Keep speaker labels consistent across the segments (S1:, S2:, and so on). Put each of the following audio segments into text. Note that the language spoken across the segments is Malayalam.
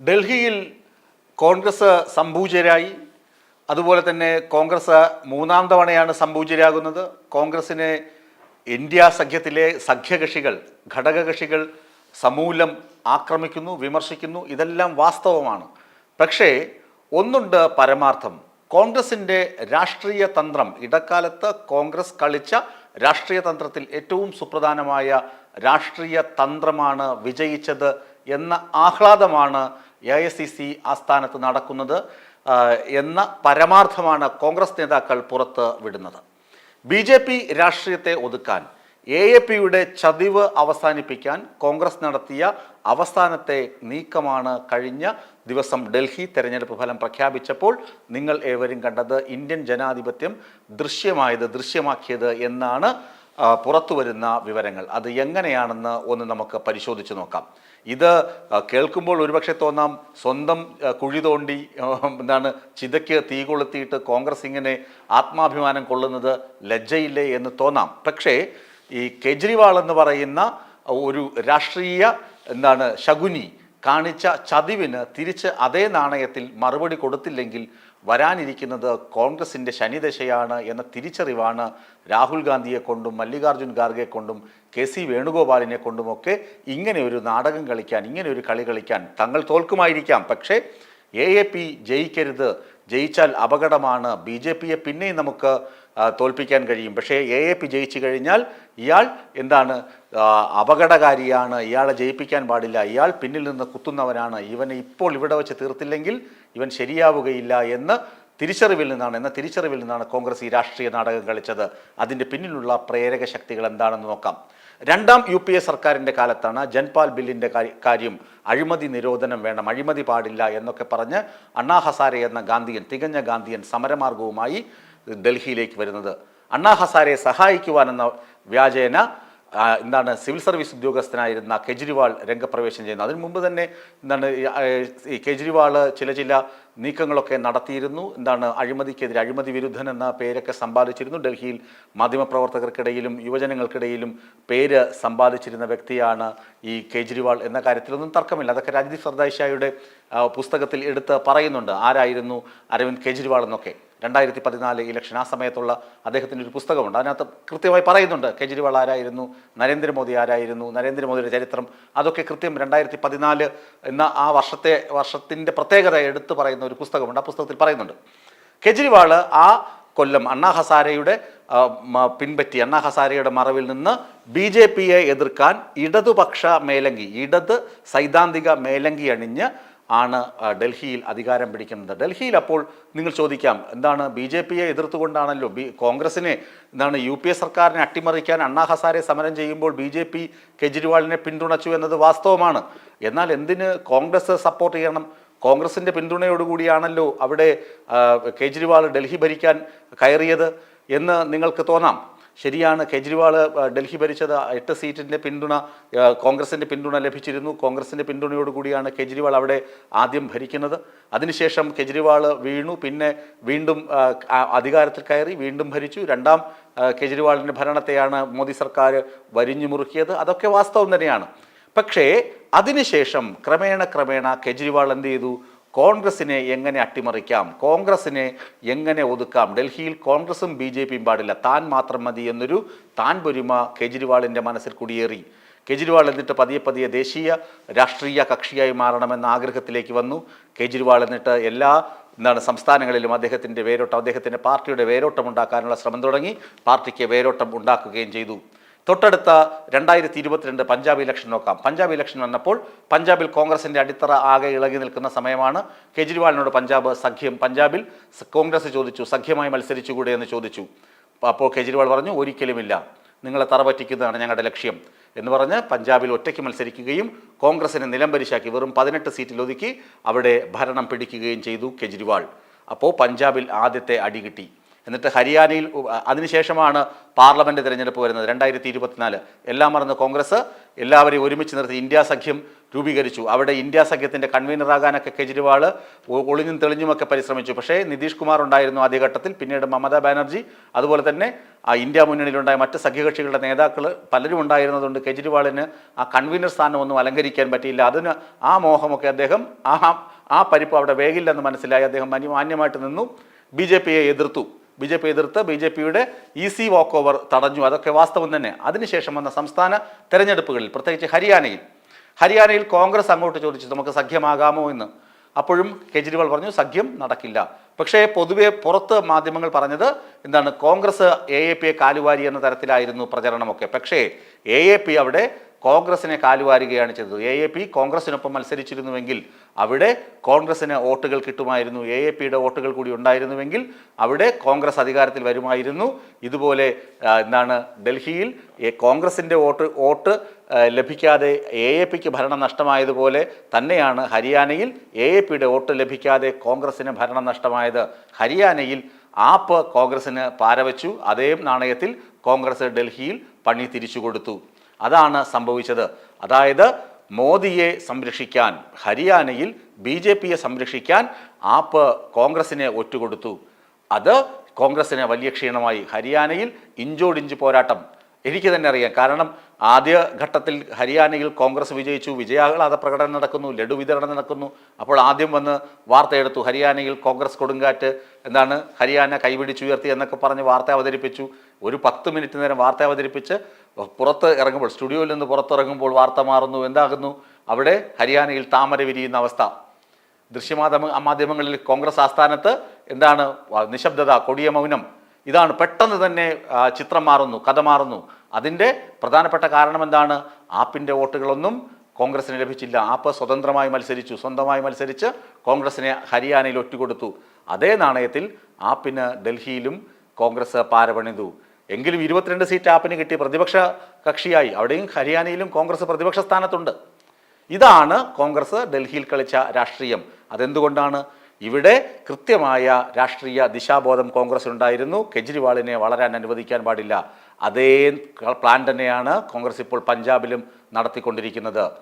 S1: ഡൽഹിയിൽ കോൺഗ്രസ് സംഭൂജരായി അതുപോലെ തന്നെ കോൺഗ്രസ് മൂന്നാം തവണയാണ് സംഭൂജരാകുന്നത് കോൺഗ്രസിനെ ഇന്ത്യ സഖ്യത്തിലെ സഖ്യകക്ഷികൾ ഘടകകക്ഷികൾ സമൂലം ആക്രമിക്കുന്നു വിമർശിക്കുന്നു. ഇതെല്ലാം വാസ്തവമാണ്. പക്ഷേ ഒന്നുണ്ട് പരമാർത്ഥം. കോൺഗ്രസിന്റെ രാഷ്ട്രീയ തന്ത്രം ഇടക്കാലത്ത് കോൺഗ്രസ് കളിച്ച രാഷ്ട്രീയ തന്ത്രത്തിൽ ഏറ്റവും സുപ്രധാനമായ രാഷ്ട്രീയ തന്ത്രമാണ് വിജയിച്ചത് എന്ന ആഹ്ലാദമാണ് എ ഐ സി സി ആസ്ഥാനത്ത് നടക്കുന്നത് എന്ന പരമാർത്ഥമാണ് കോൺഗ്രസ് നേതാക്കൾ പുറത്ത് വിടുന്നത്. ബി ജെ പി രാഷ്ട്രീയത്തെ ഒതുക്കാൻ എ എ പിയുടെ ചതിവ് അവസാനിപ്പിക്കാൻ കോൺഗ്രസ് നടത്തിയ അവസാനത്തെ നീക്കമാണ് കഴിഞ്ഞ ദിവസം ഡൽഹി തെരഞ്ഞെടുപ്പ് ഫലം പ്രഖ്യാപിച്ചപ്പോൾ നിങ്ങൾ ഏവരും കണ്ടത് ഇന്ത്യൻ ജനാധിപത്യം ദൃശ്യമായത് ദൃശ്യമാക്കിയത് എന്നാണ് പുറത്തു വരുന്ന വിവരങ്ങൾ. അത് എങ്ങനെയാണെന്ന് ഒന്ന് നമുക്ക് പരിശോധിച്ച് നോക്കാം. ഇത് കേൾക്കുമ്പോൾ ഒരുപക്ഷെ തോന്നാം സ്വന്തം കുഴി തോണ്ടി എന്താണ് ചിതയ്ക്ക് തീ കൊളുത്തിയിട്ട് കോൺഗ്രസ് ഇങ്ങനെ ആത്മാഭിമാനം കൊള്ളുന്നത് ലജ്ജയില്ലേ എന്ന് തോന്നാം. പക്ഷേ ഈ കെജ്രിവാൾ എന്ന് പറയുന്ന ഒരു രാഷ്ട്രീയ എന്താണ് ശകുനി കാണിച്ച ചതിവിന് തിരിച്ച് അതേ നാണയത്തിൽ മറുപടി കൊടുത്തില്ലെങ്കിൽ വരാനിരിക്കുന്നത് കോൺഗ്രസിന്റെ ശനിദശയാണ് എന്ന തിരിച്ചറിവാണ് രാഹുൽ ഗാന്ധിയെ കൊണ്ടും മല്ലികാർജുൻ ഖാർഗെ കൊണ്ടും കെ സി വേണുഗോപാലിനെ കൊണ്ടുമൊക്കെ ഇങ്ങനെ ഒരു നാടകം കളിക്കാൻ ഇങ്ങനെ ഒരു കളി കളിക്കാൻ തങ്ങൾ തോൽക്കുമായിരിക്കാം. പക്ഷേ എ എ പി ജയിക്കരുത് ജയിച്ചാൽ അപകടമാണ്. ബി ജെ പിയെ പിന്നെയും നമുക്ക് തോൽപ്പിക്കാൻ കഴിയും. പക്ഷേ എ എ പി ജയിച്ചു കഴിഞ്ഞാൽ ഇയാൾ എന്താണ് അപകടകാരിയാണ്. ഇയാളെ ജയിപ്പിക്കാൻ പാടില്ല. ഇയാൾ പിന്നിൽ നിന്ന് കുത്തുന്നവനാണ്. ഇവനെ ഇപ്പോൾ ഇവിടെ വെച്ച് തീർത്തില്ലെങ്കിൽ ഇവൻ ശരിയാവുകയില്ല എന്ന് തിരിച്ചറിവിൽ നിന്നാണ് എന്ന തിരിച്ചറിവിൽ നിന്നാണ് കോൺഗ്രസ് ഈ രാഷ്ട്രീയ നാടകം കളിച്ചത്. അതിന്റെ പിന്നിലുള്ള പ്രേരക ശക്തികൾ എന്താണെന്ന് നോക്കാം. രണ്ടാം യു പി എ സർക്കാരിന്റെ കാലത്താണ് ജൻപാൽ ബില്ലിന്റെ കാര്യം അഴിമതി നിരോധനം വേണം അഴിമതി പാടില്ല എന്നൊക്കെ പറഞ്ഞ് അണ്ണാ ഹസാരെ എന്ന ഗാന്ധിയൻ തികഞ്ഞ ഗാന്ധിയൻ സമരമാർഗവുമായി ഡൽഹിയിലേക്ക് വരുന്നത്. അണ്ണാ ഹസാരെ സഹായിക്കുവാനെന്ന വ്യാജേന എന്താണ് സിവിൽ സർവീസ് ഉദ്യോഗസ്ഥനായിരുന്ന കെജ്രിവാൾ രംഗപ്രവേശം ചെയ്യുന്നത് അതിനു മുമ്പ് തന്നെ എന്താണ് ഈ, കെജ്രിവാൾ ചില ചില നീക്കങ്ങളൊക്കെ നടത്തിയിരുന്നു. എന്താണ് അഴിമതിക്കെതിരെ അഴിമതി വിരുദ്ധൻ എന്ന പേരൊക്കെ സമ്പാദിച്ചിരുന്നു. ഡൽഹിയിൽ മാധ്യമപ്രവർത്തകർക്കിടയിലും യുവജനങ്ങൾക്കിടയിലും പേര് സമ്പാദിച്ചിരുന്ന വ്യക്തിയാണ് ഈ കെജ്രിവാൾ എന്ന കാര്യത്തിലൊന്നും തർക്കമില്ല. അതൊക്കെ രാജ്ദീപ് സർദായിഷായുടെ പുസ്തകത്തിൽ എടുത്ത് പറയുന്നുണ്ട്. ആരായിരുന്നു അരവിന്ദ് കെജ്രിവാൾ എന്നൊക്കെ. രണ്ടായിരത്തി പതിനാല് ഇലക്ഷൻ ആ സമയത്തുള്ള അദ്ദേഹത്തിന്റെ ഒരു പുസ്തകമുണ്ട്. അതിനകത്ത് കൃത്യമായി പറയുന്നുണ്ട് കെജ്രിവാൾ ആരായിരുന്നു? നരേന്ദ്രമോദി ആരായിരുന്നു? നരേന്ദ്രമോദിയുടെ ചരിത്രം? അതൊക്കെ കൃത്യം രണ്ടായിരത്തി പതിനാല് എന്ന ആ വർഷത്തെ വർഷത്തിന്റെ പ്രത്യേകത എടുത്തു പറയുന്ന ഒരു പുസ്തകമുണ്ട്. ആ പുസ്തകത്തിൽ പറയുന്നുണ്ട് കെജ്രിവാൾ ആ കൊല്ലം അണ്ണാ ഹസാരയുടെ പിൻപറ്റി അണ്ണാ ഹസാരയുടെ മറവിൽ നിന്ന് ബി ജെ പിയെ എതിർക്കാൻ ഇടതുപക്ഷ മേലങ്കി ഇടത് സൈദ്ധാന്തിക മേലങ്കി അണിഞ്ഞ് ആണ് ഡൽഹിയിൽ അധികാരം പിടിക്കുന്നത്. ഡൽഹിയിൽ അപ്പോൾ നിങ്ങൾ ചോദിക്കാം എന്താണ് ബി ജെ പിയെ എതിർത്തുകൊണ്ടാണല്ലോ ബി കോൺഗ്രസിനെ എന്താണ് യു പി എ സർക്കാരിനെ അട്ടിമറിക്കാൻ അണ്ണാ ഹസാരെ സമരം ചെയ്യുമ്പോൾ ബി ജെ പി കെജ്രിവാളിനെ പിന്തുണച്ചു എന്നത് വാസ്തവമാണ്. എന്നാൽ എന്തിന് കോൺഗ്രസ് സപ്പോർട്ട് ചെയ്യണം? കോൺഗ്രസിന്റെ പിന്തുണയോടുകൂടിയാണല്ലോ അവിടെ കെജ്രിവാൾ ഡൽഹി ഭരിക്കാൻ കയറിയത് എന്ന് നിങ്ങൾക്ക് തോന്നാം. ശരിയാണ്. കെജ്രിവാൾ ഡൽഹി ഭരിച്ചത് എട്ട് സീറ്റിന്റെ പിന്തുണ കോൺഗ്രസിന്റെ പിന്തുണ ലഭിച്ചിരുന്നു. കോൺഗ്രസിന്റെ പിന്തുണയോടുകൂടിയാണ് കെജ്രിവാൾ അവിടെ ആദ്യം ഭരിക്കുന്നത്. അതിനുശേഷം കെജ്രിവാൾ വീണു. പിന്നെ വീണ്ടും അധികാരത്തിൽ കയറി വീണ്ടും ഭരിച്ചു. രണ്ടാം കെജ്രിവാളിന്റെ ഭരണത്തെയാണ് മോദി സർക്കാർ വരിഞ്ഞു മുറുക്കിയത്. അതൊക്കെ വാസ്തവം തന്നെയാണ്. പക്ഷേ അതിനുശേഷം ക്രമേണ ക്രമേണ കെജ്രിവാൾ എന്ത് ചെയ്തു? കോൺഗ്രസിനെ എങ്ങനെ അട്ടിമറിക്കാം? കോൺഗ്രസിനെ എങ്ങനെ ഒതുക്കാം? ഡൽഹിയിൽ കോൺഗ്രസും ബി ജെ പിയും പാടില്ല. താൻ മാത്രം മതി എന്നൊരു താൻ പൊരുമ കെജ്രിവാളിന്റെ മനസ്സിൽ കുടിയേറി. കെജ്രിവാൾ എന്നിട്ട് പതിയെ പതിയെ ദേശീയ രാഷ്ട്രീയ കക്ഷിയായി മാറണമെന്ന ആഗ്രഹത്തിലേക്ക് വന്നു. കെജ്രിവാൾ എന്നിട്ട് എല്ലാ എന്താണ് സംസ്ഥാനങ്ങളിലും അദ്ദേഹത്തിന്റെ വേരോട്ടം അദ്ദേഹത്തിന്റെ പാർട്ടിയുടെ വേരോട്ടം ഉണ്ടാക്കാനുള്ള ശ്രമം തുടങ്ങി. പാർട്ടിക്ക് വേരോട്ടം ഉണ്ടാക്കുകയും ചെയ്തു. തൊട്ടടുത്ത രണ്ടായിരത്തി ഇരുപത്തിരണ്ട് പഞ്ചാബ് ഇലക്ഷൻ നോക്കാം. പഞ്ചാബ് ഇലക്ഷൻ വന്നപ്പോൾ പഞ്ചാബിൽ കോൺഗ്രസിന്റെ അടിത്തറ ആകെ ഇളകി നിൽക്കുന്ന സമയമാണ്. കെജ്രിവാളിനോട് പഞ്ചാബ് സഖ്യം. പഞ്ചാബിൽ കോൺഗ്രസ് ചോദിച്ചു സഖ്യമായി മത്സരിച്ചുകൂടെ? എന്ന് ചോദിച്ചു. അപ്പോൾ കെജ്രിവാൾ പറഞ്ഞു ഒരിക്കലുമില്ല. നിങ്ങളെ തറ പറ്റിക്കുന്നതാണ് ഞങ്ങളുടെ ലക്ഷ്യം. എന്ന് പറഞ്ഞ് പഞ്ചാബിൽ ഒറ്റയ്ക്ക് മത്സരിക്കുകയും കോൺഗ്രസിനെ നിലംപരിശാക്കി വെറും പതിനെട്ട് സീറ്റിൽ ഒതുക്കി അവിടെ ഭരണം പിടിക്കുകയും ചെയ്തു കെജ്രിവാൾ. അപ്പോൾ പഞ്ചാബിൽ ആദ്യത്തെ അടി കിട്ടി. എന്നിട്ട് ഹരിയാനയിൽ അതിനുശേഷമാണ് പാർലമെന്റ് തിരഞ്ഞെടുപ്പ് വരുന്നത് രണ്ടായിരത്തി ഇരുപത്തിനാല്. എല്ലാം മറന്ന് കോൺഗ്രസ് എല്ലാവരെയും ഒരുമിച്ച് നിർത്തി ഇന്ത്യ സഖ്യം രൂപീകരിച്ചു. അവിടെ ഇന്ത്യ സഖ്യത്തിന്റെ കൺവീനറാകാനൊക്കെ കെജ്രിവാൾ ഒളിഞ്ഞും തെളിഞ്ഞുമൊക്കെ പരിശ്രമിച്ചു. പക്ഷേ നിതീഷ് കുമാർ ഉണ്ടായിരുന്നു ആദ്യഘട്ടത്തിൽ പിന്നീട് മമതാ ബാനർജി അതുപോലെ തന്നെ ആ ഇന്ത്യ മുന്നണിയിലുണ്ടായ മറ്റ് സഖ്യകക്ഷികളുടെ നേതാക്കൾ പലരും ഉണ്ടായിരുന്നതുകൊണ്ട് കെജ്രിവാളിന് ആ കൺവീനർ സ്ഥാനമൊന്നും അലങ്കരിക്കാൻ പറ്റിയില്ല. അതിന് ആ മോഹമൊക്കെ അദ്ദേഹം ആ ആ പരിപ്പ് അവിടെ വേഗില്ലെന്ന് മനസ്സിലായി. അദ്ദേഹം മാന്യമായിട്ട് നിന്നു. ബി ജെ പിയെ എതിർത്തു. ബി ജെ പി എതിർത്ത് ബി ജെ പിയുടെ ഈസി വാക്ക് ഓവർ തടഞ്ഞു. അതൊക്കെ വാസ്തവം തന്നെ. അതിനുശേഷം വന്ന സംസ്ഥാന തെരഞ്ഞെടുപ്പുകളിൽ പ്രത്യേകിച്ച് ഹരിയാനയിൽ. ഹരിയാനയിൽ കോൺഗ്രസ് അങ്ങോട്ട് ചോദിച്ചു നമുക്ക് സഖ്യമാകാമോ എന്ന്. അപ്പോഴും കെജ്രിവാൾ പറഞ്ഞു സഖ്യം നടക്കില്ല. പക്ഷേ പൊതുവെ പുറത്ത് മാധ്യമങ്ങൾ പറഞ്ഞത് എന്താണ് കോൺഗ്രസ് എ എ പിയെ കാലുവാരി എന്ന തരത്തിലായിരുന്നു പ്രചരണമൊക്കെ. പക്ഷേ എ എ പി അവിടെ കോൺഗ്രസിനെ കാലുവാരുകയാണ് ചെയ്തത്. എ എ പി കോൺഗ്രസിനൊപ്പം മത്സരിച്ചിരുന്നുവെങ്കിൽ അവിടെ കോൺഗ്രസിന് വോട്ടുകൾ കിട്ടുമായിരുന്നു. എ എ പിയുടെ വോട്ടുകൾ കൂടി ഉണ്ടായിരുന്നുവെങ്കിൽ അവിടെ കോൺഗ്രസ് അധികാരത്തിൽ വരുമായിരുന്നു. ഇതുപോലെ എന്താണ് ഡൽഹിയിൽ കോൺഗ്രസിന്റെ വോട്ട് വോട്ട് ലഭിക്കാതെ എ എ പിക്ക് ഭരണം നഷ്ടമായതുപോലെ തന്നെയാണ് ഹരിയാനയിൽ എ എ പിയുടെ വോട്ട് ലഭിക്കാതെ കോൺഗ്രസിന് ഭരണം നഷ്ടമായത്. ഹരിയാനയിൽ ആപ്പ് കോൺഗ്രസിന് പാരവച്ചു. അതേ നാണയത്തിൽ കോൺഗ്രസ് ഡൽഹിയിൽ പണി തിരിച്ചു കൊടുത്തു അതാണ് സംഭവിച്ചത്. അതായത് മോദിയെ സംരക്ഷിക്കാൻ ഹരിയാനയിൽ ബി ജെ പിയെ സംരക്ഷിക്കാൻ ആപ്പ് കോൺഗ്രസിനെ ഒറ്റുകൊടുത്തു. അത് കോൺഗ്രസിന് വലിയ ക്ഷീണമായി. ഹരിയാനയിൽ ഇഞ്ചോടിഞ്ച് പോരാട്ടം എനിക്ക് തന്നെ അറിയാം. കാരണം ആദ്യ ഘട്ടത്തിൽ ഹരിയാനയിൽ കോൺഗ്രസ് വിജയിച്ചു വിജയാഹ്ലാദ പ്രകടനം നടക്കുന്നു ലഡു വിതരണം നടക്കുന്നു. അപ്പോൾ ആദ്യം വന്ന് വാർത്തയെടുത്തു ഹരിയാനയിൽ കോൺഗ്രസ് കൊടുങ്കാറ്റ് എന്താണ് ഹരിയാന കൈപിടിച്ചുയർത്തി എന്നൊക്കെ പറഞ്ഞ് വാർത്ത അവതരിപ്പിച്ചു. ഒരു പത്ത് മിനിറ്റ് നേരം വാർത്ത അവതരിപ്പിച്ച് പുറത്ത് ഇറങ്ങുമ്പോൾ സ്റ്റുഡിയോയിൽ നിന്ന് പുറത്തിറങ്ങുമ്പോൾ വാർത്ത മാറുന്നു എന്താകുന്നു? അവിടെ ഹരിയാനയിൽ താമര വിരിയുന്ന അവസ്ഥ. ദൃശ്യമാധ്യമ മാധ്യമങ്ങളിൽ കോൺഗ്രസ് ആസ്ഥാനത്ത് എന്താണ്? നിശബ്ദത കൊടിയ മൗനം ഇതാണ് പെട്ടെന്ന് തന്നെ ചിത്രം മാറുന്നു കഥ മാറുന്നു. അതിന്റെ പ്രധാനപ്പെട്ട കാരണം എന്താണ്? ആപ്പിന്റെ വോട്ടുകളൊന്നും കോൺഗ്രസിന് ലഭിച്ചില്ല. ആപ്പ് സ്വതന്ത്രമായി മത്സരിച്ചു. സ്വന്തമായി മത്സരിച്ച് കോൺഗ്രസിനെ ഹരിയാനയിൽ ഒറ്റുകൊടുത്തു. അതേ നാണയത്തിൽ ആപ്പിന് ഡൽഹിയിലും കോൺഗ്രസ് പാരപണിതു. എങ്കിലും ഇരുപത്തിരണ്ട് സീറ്റ് ആപ്പിന് കിട്ടിയ പ്രതിപക്ഷ കക്ഷിയായി. അവിടെയും ഹരിയാനയിലും കോൺഗ്രസ് പ്രതിപക്ഷ സ്ഥാനത്തുണ്ട്. ഇതാണ് കോൺഗ്രസ് ഡൽഹിയിൽ കളിച്ച രാഷ്ട്രീയം. അതെന്തുകൊണ്ടാണ്? ഇവിടെ കൃത്യമായ രാഷ്ട്രീയ ദിശാബോധം കോൺഗ്രസ് ഉണ്ടായിരുന്നു കെജ്രിവാളിനെ വളരാൻ അനുവദിക്കാൻ പാടില്ല. അതേ പ്ലാൻ തന്നെയാണ് കോൺഗ്രസ് ഇപ്പോൾ പഞ്ചാബിലും നടത്തിക്കൊണ്ടിരിക്കുന്നത്.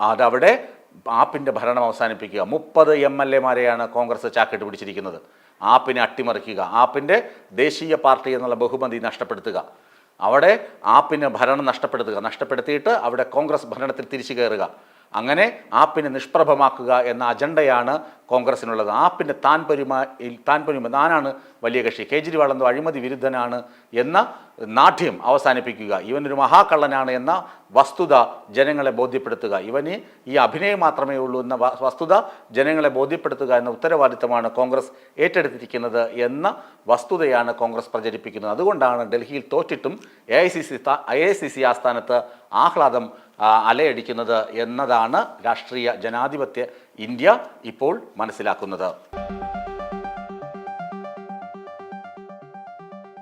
S1: അതവിടെ ആപ്പിന്റെ ഭരണം അവസാനിപ്പിക്കുക. മുപ്പത് എം എൽ എമാരെയാണ് കോൺഗ്രസ് ചാക്കിട്ട് പിടിച്ചിരിക്കുന്നത്. ആപ്പിനെ അട്ടിമറിക്കുക. ആപ്പിന്റെ ദേശീയ പാർട്ടി എന്നുള്ള ബഹുമതി നഷ്ടപ്പെടുത്തുക. അവിടെ ആപ്പിന് ഭരണം നഷ്ടപ്പെടുത്തുക. നഷ്ടപ്പെടുത്തിയിട്ട് അവിടെ കോൺഗ്രസ് ഭരണത്തിൽ തിരിച്ചു കയറുക. അങ്ങനെ ആപ്പിനെ നിഷ്പ്രഭമാക്കുക എന്ന അജണ്ടയാണ് കോൺഗ്രസിനുള്ളത്. ആപ്പിന്റെ താൻ പെരുമാ താൻ പെരുമ താനാണ് വലിയ കക്ഷി. കേജ്രിവാൾ എന്ന അഴിമതി വിരുദ്ധനാണ് എന്ന നാട്യം അവസാനിപ്പിക്കുക. ഇവനൊരു മഹാകള്ളനാണ് എന്ന വസ്തുത ജനങ്ങളെ ബോധ്യപ്പെടുത്തുക. ഇവന് ഈ അഭിനയം മാത്രമേ ഉള്ളൂ എന്ന വസ്തുത ജനങ്ങളെ ബോധ്യപ്പെടുത്തുക എന്ന ഉത്തരവാദിത്തമാണ് കോൺഗ്രസ് ഏറ്റെടുത്തിരിക്കുന്നത് എന്ന വസ്തുതയാണ് കോൺഗ്രസ് പ്രചരിപ്പിക്കുന്നത്. അതുകൊണ്ടാണ് ഡൽഹിയിൽ തോറ്റിട്ടും A I C C A I C C ആസ്ഥാനത്ത് ആഹ്ലാദം അലയടിക്കുന്നത് എന്നതാണ് രാഷ്ട്രീയ ജനാധിപത്യ ഇന്ത്യ ഇപ്പോൾ മനസ്സിലാക്കുന്നത്.